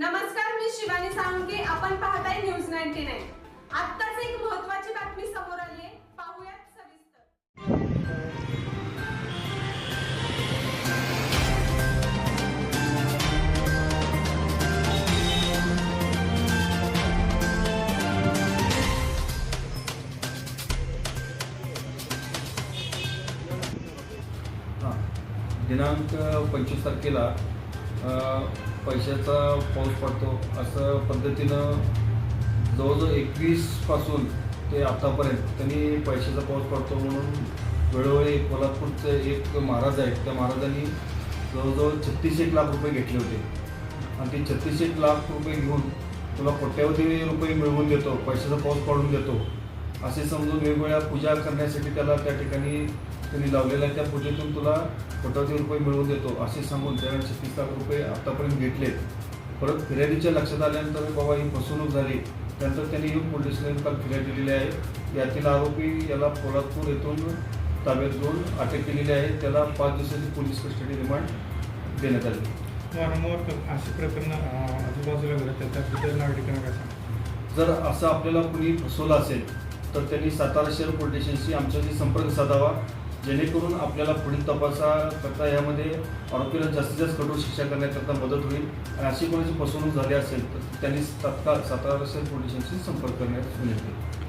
नमस्कार मी शिवानी साळुंके. आपण पाहताय न्यूज नाईन्टी नाईन. आत्ताच एक महत्वाची बातमी समोर आली आहे पाहूयात सविस्तर. दिनांक पंचवीस तारखेला पैशाचा पाऊस पडतो. असं पद्धतीनं जवळजवळ एकवीसपासून ते आतापर्यंत त्यांनी पैशाचा पाऊस पडतो म्हणून वेळोवेळी कोल्हापूरचे एक महाराज आहेत. त्या महाराजांनी जवळजवळ छत्तीस एक लाख रुपये घेतले होते. आणि ते छत्तीस एक लाख रुपये घेऊन तुला कोट्यावधी रुपये मिळवून देतो पैशाचा पाऊस पडून देतो. असे समजून वेगवेगळ्या पूजा करण्यासाठी त्याला त्या ठिकाणी त्यांनी लावलेल्या त्या पूजेतून तुला कोट्यावधी रुपये मिळवून देतो असे सांगून त्याने छत्तीस लाख रुपये आतापर्यंत घेतलेत. परत फिर्यादीच्या लक्षात आल्यानंतर बाबा ही फसवणूक झाली. त्यानंतर त्यांनी येऊन पोलीस स्टेशनला काल फिर्याद दिलेली आहे. यातील आरोपी याला पोलादपूर येथून ताब्यात घेऊन अटक केलेली आहे. त्याला पाच दिवसाची पोलीस कस्टडी रिमांड देण्यात आली. वारंवार अशी प्रकरणं आजूबाजूला घडतात त्याबद्दल नागरिकांना काय सांगा जर असं आपल्याला कुणी फसवलं असेल तर त्यांनी सातारा शहर पोलीस स्टेशनशी आमच्याशी संपर्क साधावा. जेणेकरून आपल्याला पुढील तपासाकरता यामध्ये आरोपीला जास्तीत जास्त कठोर शिक्षा करण्याकरता मदत होईल आणि अशी कोणाची फसवणूक झाली असेल तर त्यांनी तत्काळ सातारा शहर पोलीस स्टेशनशी संपर्क करण्यास विनंती